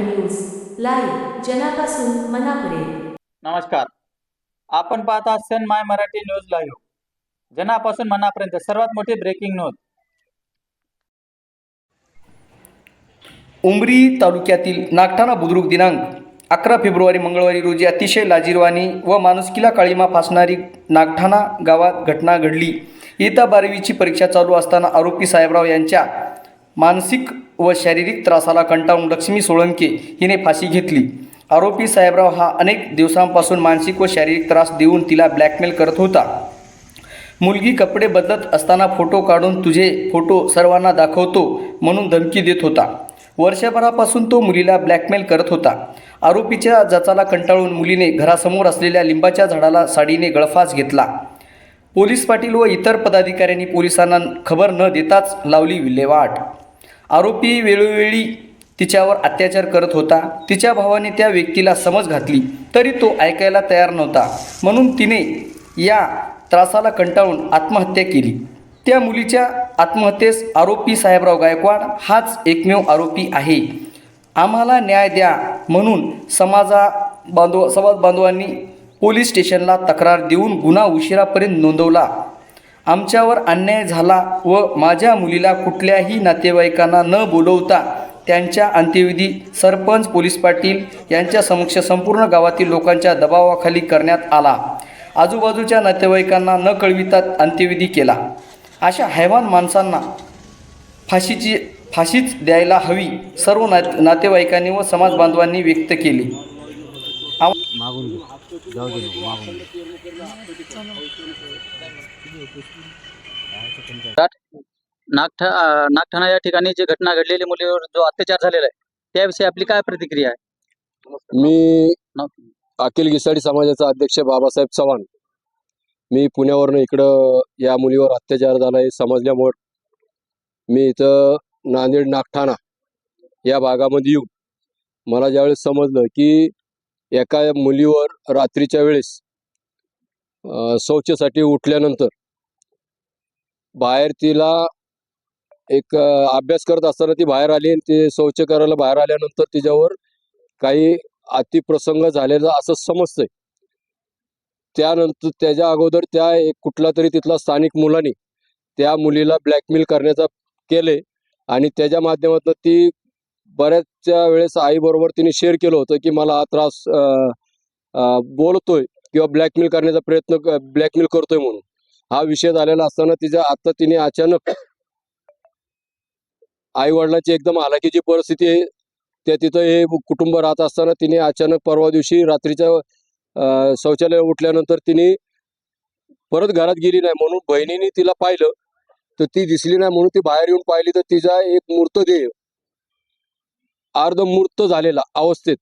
Marathi news. Live जनापासून मनापर्यंत नमस्कार. आपण पाहत आहात sun my Marathi news live. जनापासून मनापर्यंत सर्वात मोठी ब्रेकिंग न्यूज उमरी तालुक्यातील नागठाणा बुद्रुक दिनांक अकरा फेब्रुवारी मंगळवारी रोजी अतिशय लाजीरवाणी व माणुसकीला काळीमा फासणारी नागठाणा गावात घटना घडली. इयत्ता बारावीची परीक्षा चालू असताना आरोपी साहेबराव यांच्या मानसिक व शारीरिक त्रासाला कंटाळून लक्ष्मी सोळंके हिने फाशी घेतली. आरोपी साहेबराव हा अनेक दिवसांपासून मानसिक व शारीरिक त्रास देऊन तिला ब्लॅकमेल करत होता. मुलगी कपडे बदलत असताना फोटो काढून तुझे फोटो सर्वांना दाखवतो म्हणून धमकी देत होता. वर्षभरापासून तो मुलीला ब्लॅकमेल करत होता. आरोपीच्या जचाला कंटाळून मुलीने घरासमोर असलेल्या लिंबाच्या झाडाला साडीने गळफास घेतला. पोलीस पाटील व इतर पदाधिकाऱ्यांनी पोलिसांना खबर न देताच लावली विल्हेवाट. आरोपी वेळोवेळी तिच्यावर अत्याचार करत होता. तिच्या भावाने त्या व्यक्तीला समज घातली तरी तो ऐकायला तयार नव्हता. म्हणून तिने या त्रासाला कंटाळून आत्महत्या केली. त्या मुलीच्या आत्महत्येस आरोपी साहेबराव गायकवाड हाच एकमेव आरोपी आहे. आम्हाला न्याय द्या म्हणून समाजा बांधव समाज बांधवांनी पोलीस स्टेशनला तक्रार देऊन गुन्हा उशिरापर्यंत नोंदवला. आमच्यावर अन्याय झाला व माझ्या मुलीला कुठल्याही नातेवाईकांना न बोलवता त्यांच्या अंत्यविधी सरपंच पोलीस पाटील यांच्या समक्ष संपूर्ण गावातील लोकांच्या दबावाखाली करण्यात आला. आजूबाजूच्या नातेवाईकांना न कळविता अंत्यविधी केला. अशा हैवान माणसांना फाशीची फाशीच द्यायला हवी सर्व नात नातेवाईकांनी व समाज बांधवांनी व्यक्त केली. मागून जाऊ दे नको मागून घे नागठा अं, नागठाणा या ठिकाणी जी घटना घडलेली मुलीवर जो अत्याचार झालेला आहे त्याविषयी आपली काय प्रतिक्रिया आहे? मी नाव- अखिल गिसाडी समाजाचा अध्यक्ष बाबासाहेब चव्हाण. मी पुण्यावरनं इकडं या मुलीवर अत्याचार झाला हे समजल्यामुळं मी इथं नांदेड नागठाणा या भागामध्ये येऊन मला ज्यावेळेस समजलं की एका मुलीवर रात्रीच्या वेळेस अं, शौचासाठी उठल्यानंतर बाहेर तिला एक अभ्यास करत असताना ती बाहेर आली आणि ते शौच करायला बाहेर आल्यानंतर तिच्यावर काही अतिप्रसंग झालेला असं समजतंय. त्यानंतर त्याच्या अगोदर त्या एक कुठला तरी तिथला स्थानिक मुलाने त्या मुलीला ब्लॅकमेल करण्याचा केले आणि त्याच्या माध्यमातून ती बऱ्याचच्या वेळेस आईबरोबर तिने शेअर केलं होतं की मला हा त्रास बोलतोय किंवा ब्लॅकमेल करण्याचा प्रयत्न ब्लॅकमेल करतोय म्हणून. हा विषय झालेला असताना तिच्या आता तिने अचानक आई वडिलांची एकदम हालाकीची परिस्थिती आहे. त्या तिथं हे कुटुंब राहत असताना तिने अचानक परवा दिवशी रात्रीच्या शौचालय उठल्यानंतर तिने परत घरात गेली नाही म्हणून बहिणीने तिला पाहिलं. तर ती दिसली नाही म्हणून ती बाहेर येऊन पाहिली. तर तिचा एक मूर्तदेह अर्धमूर्त झालेला अवस्थेत.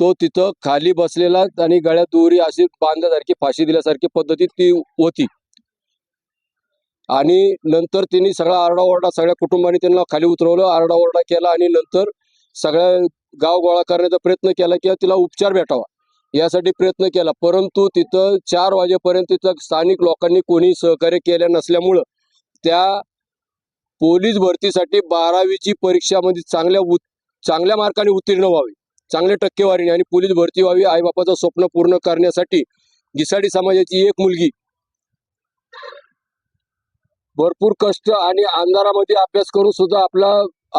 तो तिथं खाली बसलेला आणि गळ्यात दोरी अशी बांधल्यासारखी फाशी दिल्यासारखी पद्धतीत ती होती. आणि नंतर तिने सगळा आरडाओरडा सगळ्या कुटुंबाने त्यांना खाली उतरवलं आरडाओरडा केला आणि नंतर सगळ्या गाव गोळा करण्याचा प्रयत्न केला किंवा तिला उपचार भेटावा यासाठी प्रयत्न केला. परंतु तिथं चार वाजेपर्यंत तिथं स्थानिक लोकांनी कोणी सहकार्य केल्या नसल्यामुळं त्या पोलीस भरतीसाठी बारावीची परीक्षामध्ये म्हणजे चांगल्या चांगल्या मार्काने उत्तीर्ण व्हावी. चांगल्या टक्केवारीने आणि पोलीस भरती व्हावी आईबापाचं स्वप्न पूर्ण करण्यासाठी गिसाडी समाजाची एक मुलगी. भरपूर कष्ट आणि अंधारामध्ये अभ्यास करून सुद्धा आपला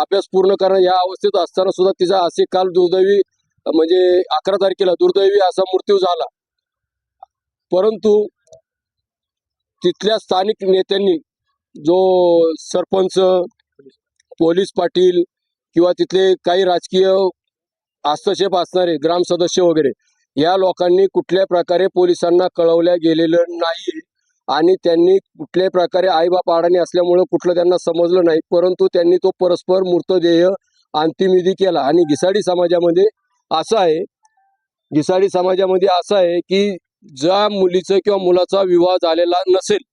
अभ्यास पूर्ण करणं या अवस्थेत असताना सुद्धा तिचा असे काल दुर्दैवी म्हणजे अकरा तारखेला दुर्दैवी असा मृत्यू झाला. परंतु तिथल्या स्थानिक नेत्यांनी जो सरपंच पोलीस पाटील किंवा तिथले काही राजकीय हस्तक्षेप असणारे ग्राम सदस्य वगैरे या लोकांनी कुठल्या प्रकारे पोलिसांना कळवल्या गेलेलं नाही आणि त्यांनी कुठल्याही प्रकारे आईबाप आडाणी असल्यामुळं कुठलं त्यांना समजलं नाही परंतु त्यांनी तो परस्पर मृतदेह अंतिमविधी केला. आणि घिसाडी समाजामध्ये असं आहे घिसाडी समाजामध्ये असं आहे की ज्या मुलीचं किंवा मुलाचा विवाह झालेला नसेल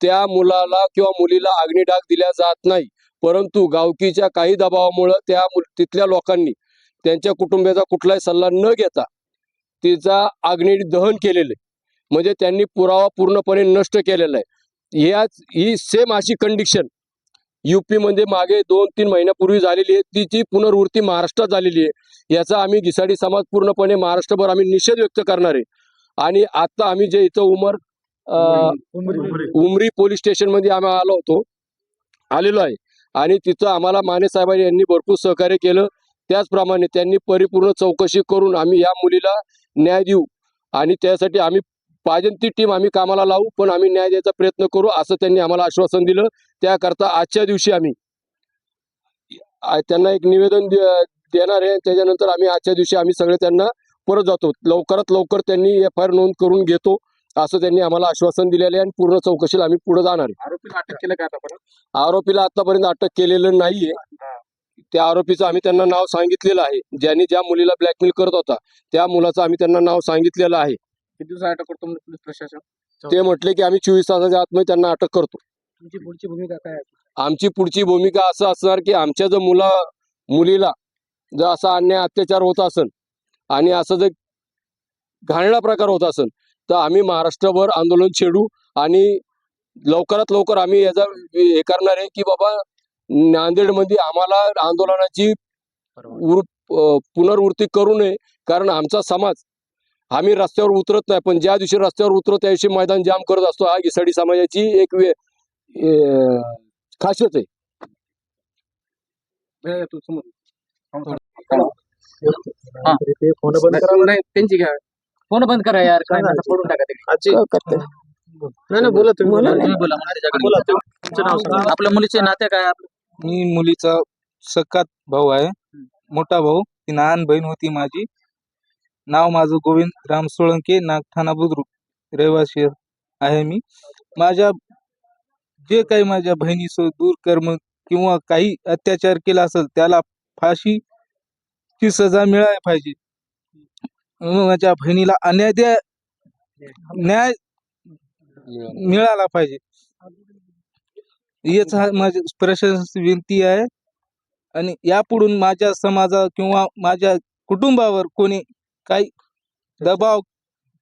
त्या मुलाला किंवा मुलीला अग्निडाग दिल्या जात नाही. परंतु गावकीच्या काही दबावामुळं त्या मुल तिथल्या लोकांनी त्यांच्या कुटुंबियाचा कुठलाही सल्ला न घेता तिचा अग्नि दहन केलेलं आहे. म्हणजे त्यांनी पुरावा पूर्णपणे नष्ट केलेला आहे. याच ही सेम अशी कंडिशन युपी मध्ये मागे दोन तीन महिन्यापूर्वी झालेली आहे. तिची पुनर्वृत्ती महाराष्ट्रात झालेली आहे. याचा आम्ही घिसाडी समाज पूर्णपणे महाराष्ट्रभर आम्ही निषेध व्यक्त करणार आहे. आणि आता आम्ही जे इथं उमर उमरी पोलीस स्टेशनमध्ये आम्ही आलो होतो आलेलो आहे. आणि तिथं आम्हाला माने साहेबांनी यांनी भरपूर सहकार्य केलं. त्याचप्रमाणे त्यांनी परिपूर्ण चौकशी करून आम्ही या मुलीला न्याय देऊ आणि त्यासाठी आम्ही पाहिजे ती टीम आम्ही कामाला लावू पण आम्ही न्याय द्यायचा प्रयत्न करू असं त्यांनी आम्हाला आश्वासन दिलं. त्याकरता आजच्या दिवशी आम्ही त्यांना एक निवेदन देणार आहे. त्याच्यानंतर आम्ही आजच्या दिवशी आम्ही सगळे त्यांना परत जातो. लवकरात लवकर त्यांनी एफ आय आर नोंद करून घेतो. असं त्यांनी आम्हाला आश्वासन दिलेलं आहे आणि पूर्ण चौकशीला आम्ही पुढे जाणार आहे. आरोपीला अटक केलं का आतापर्यंत? आरोपीला आतापर्यंत अटक केलेलं नाहीये. त्या आरोपीचं आम्ही त्यांना नाव सांगितलेलं आहे. ज्यांनी ज्या मुलीला ब्लॅकमेल करत होता त्या मुलाचं आम्ही त्यांना नाव सांगितलेलं आहे. किती दिवसात अटक करतो पोलीस प्रशासन? ते म्हटले की आम्ही चोवीस तासाच्या आतमध्ये त्यांना अटक करतो. तुमची पुढची भूमिका काय आमची पुढची भूमिका असं असणार की आमच्या जर मुला मुलीला जर असा अन्याय अत्याचार होत असेल आणि असं जर घाणेरडा प्रकार होत असेल तर आम्ही महाराष्ट्रभर आंदोलन छेडू आणि लवकरात लवकर आम्ही याचा हे करणार आहे की बाबा नांदेडमध्ये आम्हाला आंदोलनाची पुनर्वृत्ती करू नये कारण आमचा समाज आम्ही रस्त्यावर उतरत नाही पण ज्या दिवशी रस्त्यावर उतरतो त्या दिवशी मैदान जाम करत असतो. हा घिसाडी समाजाची एक वे- खासियत आहे. त्यांची घ्या. फोन बंद करा यार काय नाही, फोडून टाका ते. नाही नाही बोला तुम्ही बोला तुम्ही बोला मला त्याच्याकडे तुमचं नाव सांगा. आपल्या मुलीचे नाते काय आपलं? मी मुलीचा सकात भाऊ आहे. मोठा भाऊ. ती लहान बहीण होती माझी. नाव माझं गोविंद राम सोळंके नागठाणा बुद्रुक. रहिवासी आहे मी. माझ्या जे काही माझ्या बहिणीसोबत दूरकर्म किंवा काही अत्याचार केला असेल त्याला फाशी ची सजा मिळायला पाहिजे. माझ्या बहिणीला अन्याय द्या न्याय मिळाला पाहिजे. हेच माझी प्रशासन विनंती आहे. आणि यापुढून माझ्या समाजा किंवा माझ्या कुटुंबावर कोणी काही दबाव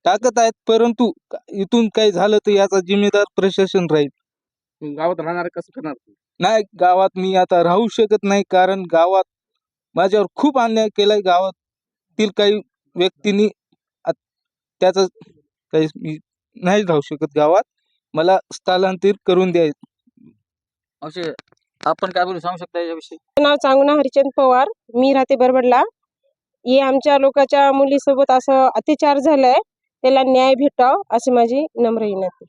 टाकत आहेत परंतु इथून काही झालं तर याचा जिम्मेदार प्रशासन राहील. गावात राहणार कसं करणार? नाही गावात मी आता राहू शकत नाही कारण गावात माझ्यावर खूप अन्याय केलाय. गावातील काही व्यक्तींनी त्याचं काही मी नाही राहू शकत गावात. मला स्थलांतर करून द्याय असे आपण काय बोलू सांगू शकता याविषयी नाव ना हरिचंद पवार. मी राहते बरबडला. हे आमच्या लोकांच्या मुलीसोबत असं अत्याचार झालाय. त्याला न्याय भेटाव अशी माझी नम्र विनंती.